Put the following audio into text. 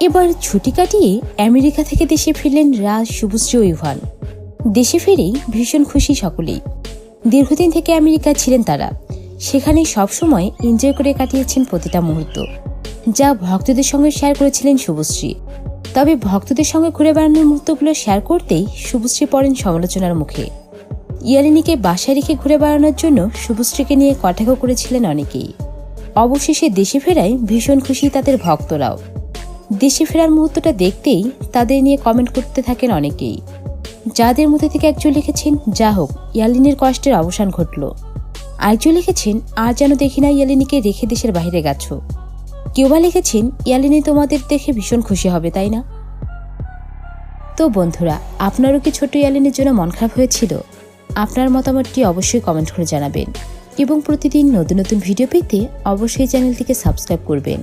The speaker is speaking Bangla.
এবার ছুটি কাটিয়ে আমেরিকা থেকে দেশে ফিরলেন রাজ শুভশ্রী ইভান দেশে ফিরেই ভীষণ খুশি সকলেই। দীর্ঘদিন থেকে আমেরিকা ছিলেন তারা। সেখানে সবসময় এনজয় করে কাটিয়েছেন প্রতিটা মুহূর্ত। যা ভক্তদের সঙ্গে শেয়ার করেছিলেন শুভশ্রী। তবে ভক্তদের সঙ্গে ঘুরে বেড়ানোর মুহূর্তগুলো শেয়ার করতেই শুভশ্রী পড়েন সমালোচনার মুখে। ইয়ালিনীকে বাসায় রেখে ঘুরে বেড়ানোর জন্য শুভশ্রীকে নিয়ে কটাক্ষ করেছিলেন অনেকেই। অবশেষে দেশে ফেরায় ভীষণ খুশি তাদের ভক্তরাও। দেশে ফেরার মুহূর্তটা দেখতেই তাদের নিয়ে কমেন্ট করতে থাকেন অনেকেই। যাদের মধ্যে থেকে একজন লিখেছেন, যা হোক, ইয়ালিনের কষ্টের অবসান ঘটল। আরেকজন লিখেছেন, আর যেন দেখি না ইয়ালিনীকে রেখে দেশের বাইরে গেছো। কেউ বা লিখেছেন, ইয়ালিনী তোমাদের দেখে ভীষণ খুশি হবে, তাই না? তো বন্ধুরা, আপনারও কি ছোট ইয়ালিনের জন্য মন খারাপ হয়েছিল? আপনার মতামতটি অবশ্যই কমেন্ট করে জানাবেন। এবং প্রতিদিন নতুন নতুন ভিডিও পেতে অবশ্যই চ্যানেলটিকে সাবস্ক্রাইব করবেন।